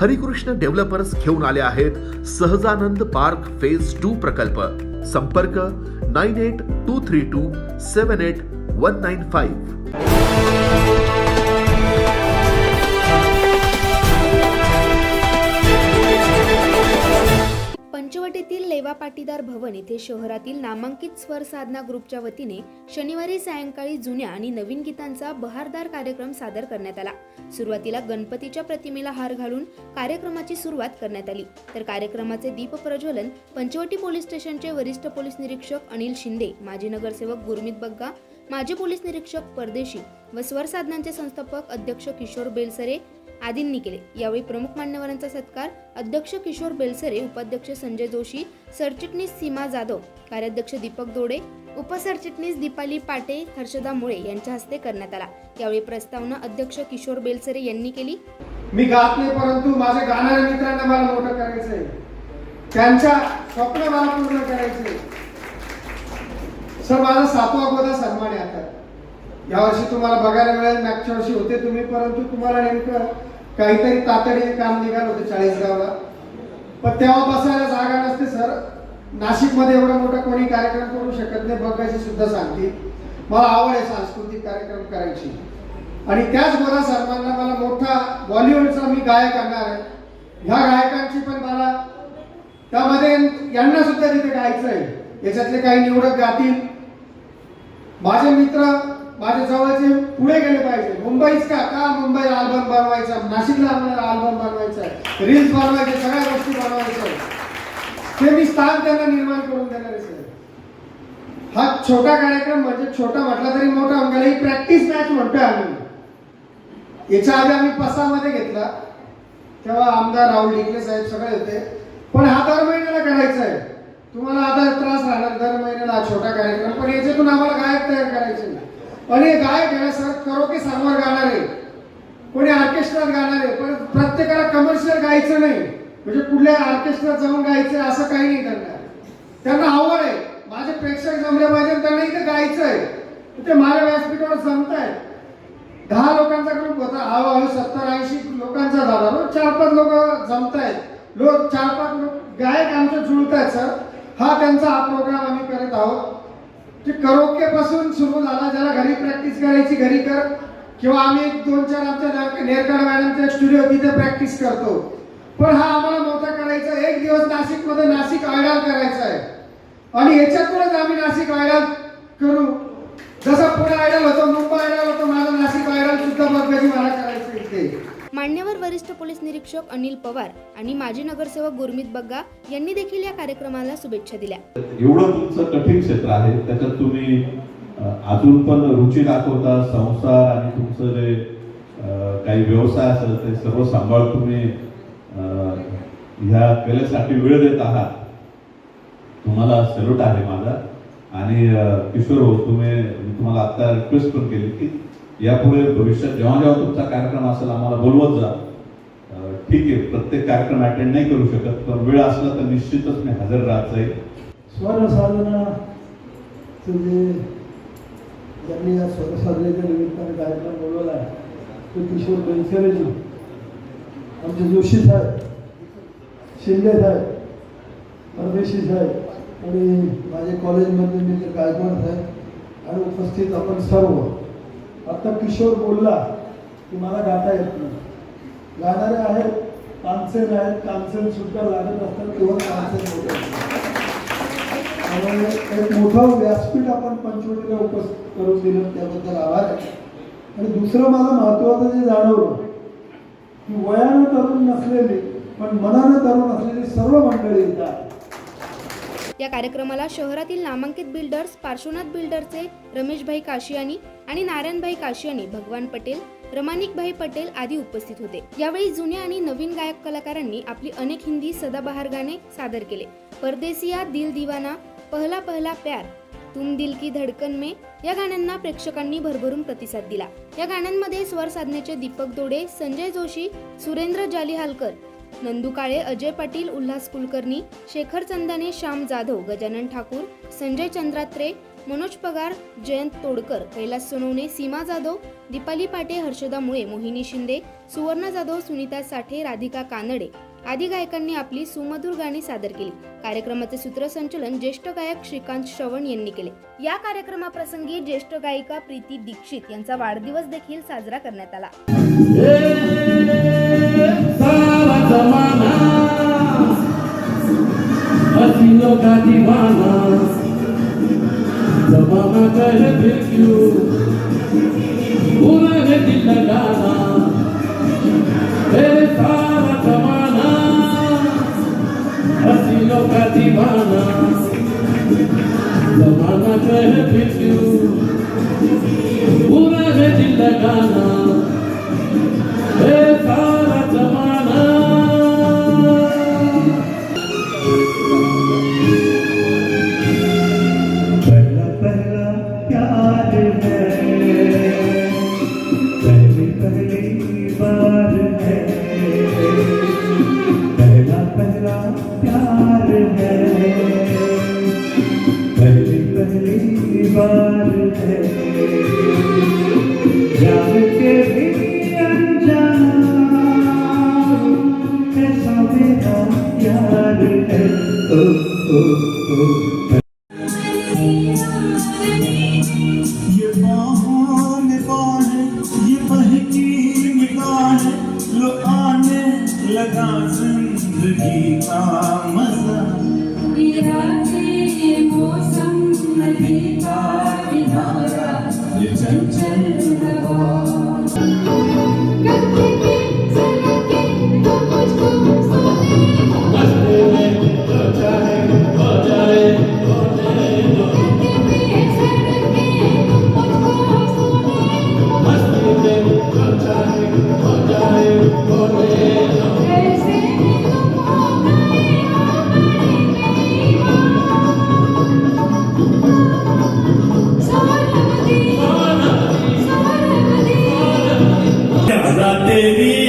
Harikrishna developers घेऊन आले आहेत सहजानंद पार्क फेज टू प्रकल्प. संपर्क nine eight two three two seven eight one nine five. सेवा पाटीदार भवन येथे शहरातील नामांकित स्वर साधना ग्रुपच्या वतीने शनिवारी सायंकाळी जुन्या आणि नवीन गीतांचा बहारदार कार्यक्रम सादर करण्यात आला. सुरुवातीला गणपतीच्या प्रतिमेला हार घालून कार्यक्रमाची सुरुवात करण्यात आली. तर कार्यक्रमाचे दीप प्रज्वलन पंचवटी पोलीस स्टेशनचे वरिष्ठ पोलीस निरीक्षक अनिल शिंदे माजी नगरसेवक गुरमीत बग्गा माजी पोलीस निरीक्षक परदेशी व स्वर साधनांचे संस्थापक अध्यक्ष किशोर बेलसरे आदींनी केले. यावेळी प्रमुख मान्यवरांचा सत्कार अध्यक्ष किशोर बेलसरे उपाध्यक्ष संजय जोशी सरचिटणीस सीमा जाधव कार्याध्यक्ष दीपक दोडे उपसरचिटणीस दीपाली पाटे हर्षदा मुळे यांच्या हस्ते करण्यात आला. यावेळी प्रस्तावना अध्यक्ष किशोर बेलसरे यांनी केली. मी गात नाही परंतु माझ्या गाणाऱ्या मित्रांना मला मोठं करायचंय त्यांच्या स्वप्न मला पूर्ण करायचे सर माझा सातवा गोदा यावर्षी तुम्हाला बघायला मिळेल मागच्या वर्षी होते तुम्ही परंतु तुम्हाला नेमकं काहीतरी तातडीने काम निघालं होतं चाळीसगावला. पण तेव्हा बसायला जागा नसते सर. नाशिकमध्ये एवढा मोठा कोणी कार्यक्रम करू शकत नाही बघायची सुद्धा सांगते. मला आवड आहे सांस्कृतिक कार्यक्रम करायची. आणि त्याच सर्वांना मला मोठा बॉलिवूडचा मी गायक आणणार आहे. ह्या गायकांची पण मला त्यामध्ये यांना सुद्धा तिथे गायचं आहे. याच्यातले काही निवडक गातील माझे मित्र माझे जवळचे पुढे गेले पाहिजे. मुंबईच का? का मुंबई अल्बम बनवायचा? नाशिकला आपल्याला अल्बम बनवायचा आहे रील्स बनवायचे सगळ्या गोष्टी बनवायच्या. ते मी स्थान त्यांना निर्माण करून देणार आहे हा छोटा कार्यक्रम म्हणजे छोटा म्हटला तरी मोठा म्हणजे ही प्रॅक्टिस मॅच म्हणतोय आम्ही. याच्या आधी आम्ही पसामध्ये घेतला. तेव्हा आमदार राहुल डिकले साहेब सगळे होते. पण हा दर महिन्याला करायचा आहे तुम्हाला आता त्रास राहणार दर महिन्याला छोटा कार्यक्रम पण याच्यातून आम्हाला गायक तयार करायचे आणि हे गायक आहे सर करोके समोर गाणार आहे. कोणी ऑर्केस्ट्रात गाणार आहे पण प्रत्येकाला कमर्शियल गायचं नाही. म्हणजे कुठल्या ऑर्केस्ट्रात जाऊन गायचं असं काही नाही त्यांना. त्यांना आवड आहे. माझे प्रेक्षक जमले पाहिजे त्यांना इथे गायचं आहे ते माझ्या व्यासपीठावर जमत दहा लोकांचा ग्रुप होता. हळूहळू सत्तर ऐंशी लोकांचा झाला. चार पाच लोक जमतायत. लोक चार पाच लोक गायक आमचे जुळत आहेत सर. हा त्यांचा हा प्रोग्राम आम्ही करत आहोत. ते करोके पासून सुरू झाला. ज्याला घरी प्रॅक्टिस करायची घरी कर. किंवा आम्ही दोन चार आमच्या नेरकर मॅडमच्या स्टुडिओ तिथे प्रॅक्टिस करतो. पण हा आम्हाला मोठा करायचा. आहे. एक दिवस नाशिकमध्ये नाशिक आयडॉल करायचा आहे. आणि याच्यातूनच आम्ही नाशिक आयडॉल करू. जसं पुणे आयडॉल होतो मुंबई आयडॉल होतो माझा नाशिक आयडॉल सुद्धा बघायची मला करायचं इथे. मान्यवर वरिष्ठ पोलीस निरीक्षक अनिल पवार आणि माजी नगरसेवक गुरमीत बग्गा यांनी देखील या कार्यक्रमाला शुभेच्छा दिल्या. एवढं तुमचं कठीण क्षेत्र आहे त्याच्यात तुम्ही अजून पण रुची दाखवता संसार आणि तुमचं जे काही व्यवसाय असेल ते सर्व सांभाळ तुम्ही ह्या कलेसाठी वेळ देत आहात. तुम्हाला सल्यूट आहे माझा. आणि किशोर हो तुम्ही तुम्हाला आता रिक्वेस्ट पण केली की यापुढे भविष्यात जेव्हा जेव्हा तुमचा कार्यक्रम असेल आम्हाला बोलवत जा. ठीक आहे प्रत्येक कार्यक्रम अटेंड नाही करू शकत पण वेळ असला तर निश्चितच मी हजर राहत जाईल स्वर साधना जे ज्यांनी या स्वर साधनेच्या निमित्ताने कार्यक्रम बोलवला आहे तो किशोर बनसरेजी आमचे जोशी साहेब शिंदे साहेब परदेशी साहेब आणि माझे कॉलेजमधले मित्र गायकवाड साहेब आणि उपस्थित आपण सर्व आता किशोर बोलला की मला गाता येत नाही. गाणारे आहेत तानसेन आहेत तानसेन सुद्धा लागत असतात तेव्हा तानसेन मोठे त्यामुळे एक मोठं व्यासपीठ आपण पंचवटीला उपस्थित करून दिलं त्याबद्दल आभार आहे. आणि दुसरं मला महत्वाचं जे जाणवलं की वयानं तरुण नसलेली पण मनानं तरुण असलेली सर्व मंडळी येतात या कार्यक्रमाला शहरातील नामांकित बिल्डर्स पार्श्वनाथ बिल्डरचे रमेशभाई काशियानी आणि नारायणभाई काशियानी भगवान पटेल रमानिकभाई पटेल आदी उपस्थित होते. यावेळी जुन्या आणि नवीन गायक कलाकारांनी आपली अनेक हिंदी सदाबहार गाणे सादर केले. परदेसिया दिल दिवाना पहला पहला प्यार तुम दिल की धडकन में या गाण्यांना प्रेक्षकांनी भरभरून प्रतिसाद दिला. या गाण्यांमध्ये स्वर साधनेचे दीपक दोडे संजय जोशी सुरेंद्र जालिहालकर नंदू काळे अजय पाटील उल्हास कुलकर्णी शेखर चंदाने श्याम जाधव गजानन ठाकूर संजय चंद्रात्रे मनोज पगार जयंत तोडकर कैलास सोनवणे सीमा जाधव दीपाली पाटे हर्षदा मुळे मोहिनी शिंदे सुवर्णा जाधव सुनीता साठे राधिका कानडे आदी गायकांनी आपली सुमधुर गाणी सादर केली. कार्यक्रमाचे सूत्रसंचलन ज्येष्ठ गायक श्रीकांत श्रवण यांनी केले. या कार्यक्रमाप्रसंगी ज्येष्ठ गायिका प्रीती दीक्षित यांचा वाढदिवस देखील साजरा करण्यात आला. Mama pick you. Una vez en la gana. Eres para Tamana. Así lo cativana. Tamana pick you. baby.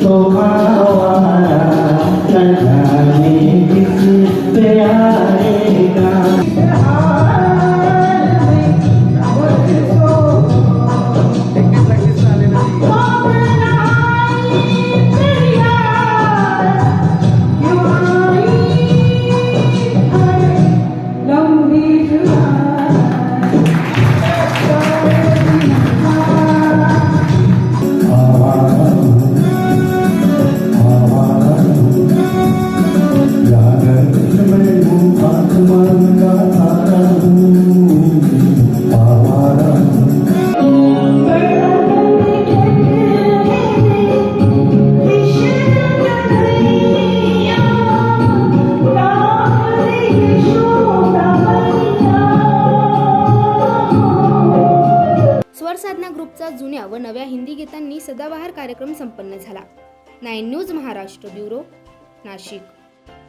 또 가와 날 향해 빛을 빼앗아 कार्यक्रम संपन्न झाला. Nine news Maharashtra bureau Nashik.